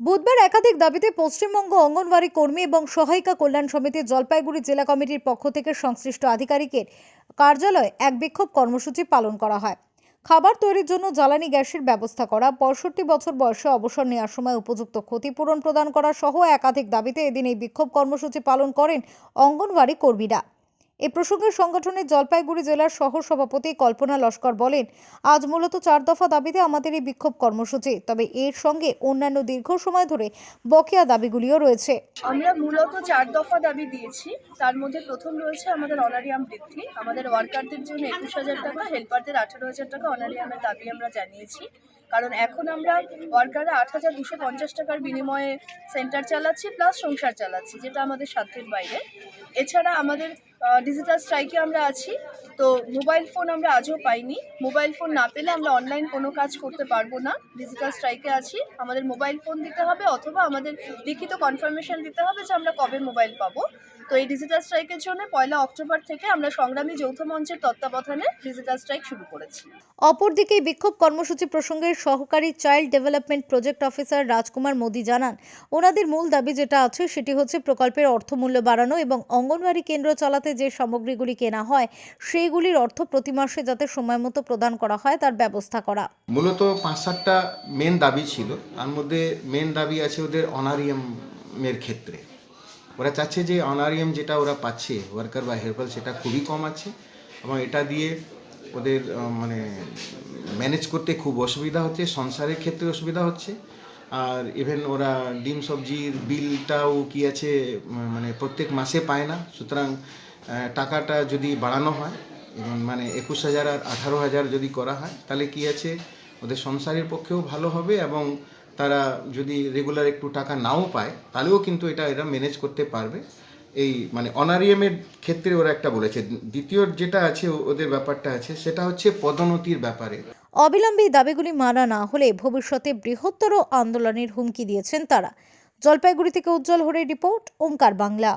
বুধবার একাধিক দাবিতে পশ্চিমবঙ্গ অঙ্গনওয়াড়ি কর্মী এবং সহায়িকা কল্যাণ সমিতি জলপাইগুড়ি জেলা কমিটির পক্ষ থেকে সংশ্লিষ্ট আধিকারিকের কার্যালয়ে এক বিক্ষোভ কর্মসূচি পালন করা হয়। খাবার তৈরির জন্য জ্বালানি গ্যাসের ব্যবস্থা করা, পঁয়ষট্টি বছর বয়সে অবসর নেওয়ার সময় উপযুক্ত ক্ষতিপূরণ প্রদান করা সহ একাধিক দাবিতে এদিন এই বিক্ষোভ কর্মসূচি পালন করেন অঙ্গনওয়াড়ি কর্মীরা। এ প্রসঙ্গে সংগঠনের জলপাইগুড়ি জেলার সহ সভাপতি কল্পনা লস্কর বলেন, আজ মূলত চার দফা দাবিতে আমাদের এই বিক্ষোভ কর্মসূচি, তবে এর সঙ্গে অন্যান্য দীর্ঘ সময় ধরে বকেয়া দাবিগুলিও রয়েছে। আমরা মূলত চার দফা দাবি দিয়েছি। তার মধ্যে প্রথম রয়েছে আমাদের অনারিয়াম বৃদ্ধি। আমাদের ওয়ার্কারদের জন্য একুশ হাজার টাকা হেল্পারদের আঠারো হাজার টাকা অনারিয়ামের দাবি আমরা জানিয়েছি। কারণ এখন আমরা ওয়ার্কাররা আট হাজার দুশো পঞ্চাশ টাকার বিনিময়ে সেন্টার চালাচ্ছি প্লাস সংসার চালাচ্ছি, যেটা আমাদের সাধ্যের বাইরে। এছাড়া আমাদের ডিজিটাল স্ট্রাইকে আমরা আছি, তো মোবাইল ফোন আমরা আজও পাইনি। মোবাইল ফোন না পেলে আমরা অনলাইন কোনো কাজ করতে পারব না। ডিজিটাল স্ট্রাইকে আছি। আমাদের মোবাইল ফোন দিতে হবে, অথবা আমাদের লিখিত কনফার্মেশন দিতে হবে যে আমরা কবে মোবাইল পাবো। তো এই ডিজিটাল স্ট্রাইকের জন্য পয়লা অক্টোবর থেকে আমরা সংগ্রামী যৌথ মঞ্চের তত্ত্বাবধানে ডিজিটাল স্ট্রাইক শুরু করেছি। অপরদিকে বিক্ষোভ কর্মসূচি প্রসঙ্গে সহকারী child development project officer Rajkumar Modi জানান, ওনাদের মূল দাবি যেটা আছে সেটি হচ্ছে প্রকল্পের অর্থমূল্য বাড়ানো এবং অঙ্গনওয়াড়ি কেন্দ্র চালাতে যে সামগ্রীগুলি কেনা হয়, সেইগুলির অর্থ প্রতি মাসে যাতে সময় মতো প্রদান করা হয় তার ব্যবস্থা করা। মূলত পাঁচ সাতটা মেন দাবি ছিল। তার মধ্যে মেন দাবি আছে ওদের অনারিয়ামের ক্ষেত্রে। ওরা চাচ্ছে যে অনারিয়াম যেটা ওরা পাচ্ছে ওয়ার্কার বা হেল্পার সেটা খুবই কম আছে এবং এটা দিয়ে ওদের মানে ম্যানেজ করতে খুব অসুবিধা হচ্ছে, সংসারের ক্ষেত্রে অসুবিধা হচ্ছে। আর ইভেন ওরা ডিম, সবজির বিলটাও কি আছে মানে প্রত্যেক মাসে পায় না। সুতরাং টাকাটা যদি বাড়ানো হয় মানে একুশ হাজার আর আঠারো হাজার যদি করা হয়, তাহলে কি আছে? ওদের সংসারের পক্ষেও ভালো হবে এবং তারা যদি রেগুলার একটু টাকা নাও পায়, তাহলেও কিন্তু এটা এরা ম্যানেজ করতে পারবে। এই মানে অনারিয়ামের ক্ষেত্রে ওরা একটা বলেছে। দ্বিতীয় যেটা আছে ওদের ব্যাপারটা আছে, সেটা হচ্ছে পদোন্নতির ব্যাপারে। অবিলম্বে দাবিগুলি মানা না হলে ভবিষ্যতে বৃহত্তর আন্দোলনের হুমকি দিয়েছেন তারা। জলপাইগুড়ি থেকে উজ্জ্বল হরে রিপোর্ট ওঙ্কার বাংলা।